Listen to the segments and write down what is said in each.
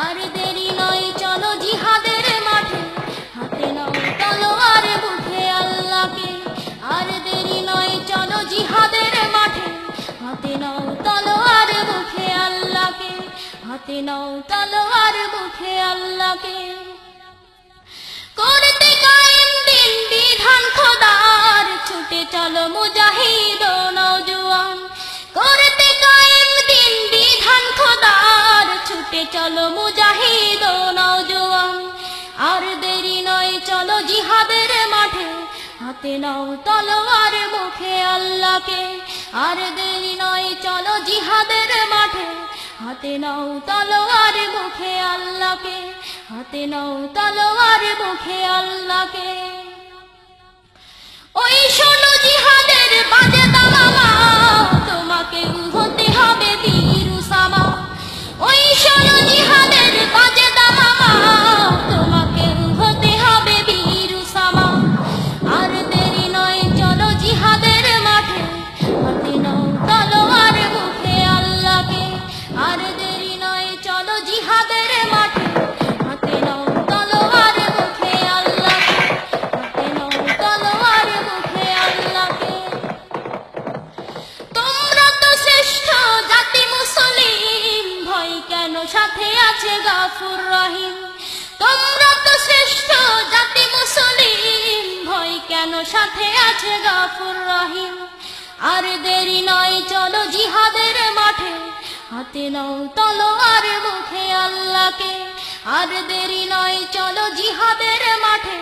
আর দেরি নয়, চলো জিহাদের মাঠে। হাতে নাও তলোয়ার মুখে আল্লাহকে। আর দেরি নয়, চলো জিহাদের মাঠে। হাতে নাও তলোয়ার মুখে আল্লাহকে। হাতে নাও তলোয়ার মুখে আল্লাহকে। চলো মুজাহিদ নওজোয়ান। আর দেরি নয়, চলো জিহাদের মাঠে। হাতে নাও তলোয়ার, মুখে আল্লাহকে। আর দেরি নয়, চলো জিহাদের মাঠে। হাতে নাও তলোয়ার, মুখে আল্লাহকে। হাতে নাও তলোয়ার, মুখে আল্লাহকে। ওই শোনো জিহাদের সাথে আছে গাফুর রহিম। তোমরা তো শ্রেষ্ঠ জাতি মুসলিম। ভয় কেন সাথে আছে গাফুর রহিম? আর দেরি নয়, চলো জিহাদের মাঠে। হাতে নাও তলোয়ার, মুখে আল্লাহকে। আর দেরি নয়, চলো জিহাদের মাঠে।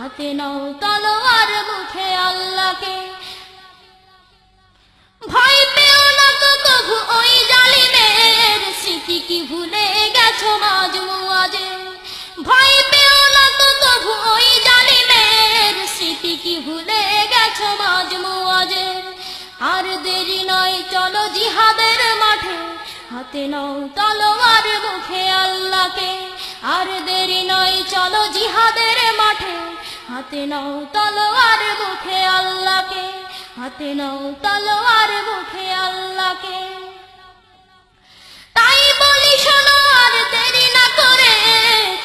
হাতে নাও তলোয়ার, মুখে আল্লাহকে। কি ভুলে গেছো মাঝ মুয়াজে আর দেরি নয়, চলো জিহাদের মাঠে। হাতে নাও তলোয়ার, মুখে আল্লাহকে। আর দেরি নয়, চলো জিহাদের মাঠে। হাতে নাও তলোয়ার, মুখে আল্লাহকে। হাতে নাও তলোয়ার, মুখে আল্লাহকে। তাই বলি শোনো, আর দেরি না করে।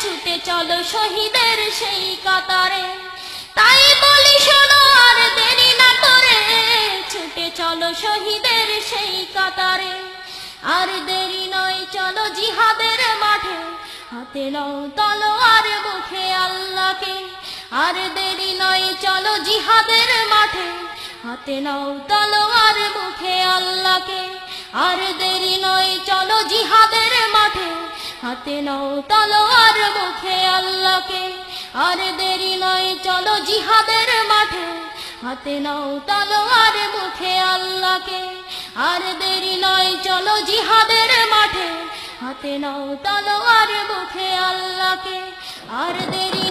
ছুটে চলো শহীদের সেই কাতারে। শহীদের সেই কাতারে। আর দেরি নয়, চলো জিহাদের মাঠে। হাতে নাও তলোয়ার, মুখে আল্লাহকে। আর দেরি নয়, চলো জিহাদের মাঠে। হাতে নাও তলোয়ার, মুখে আল্লাহকে। আর দেরি নয়, চলো জিহাদের মাঠে। হাতে নাও তলোয়ার, মুখে আল্লাহকে। আর দেরি নয়, চলো জিহাদের মাঠে। হাতে নাও তলোয়ার মুখে আল্লাহকে। আর দেরি নয়, চলো জিহাদের মাঠে। হাতে নাও তলোয়ার মুখে আল্লাহকে। আর দেরি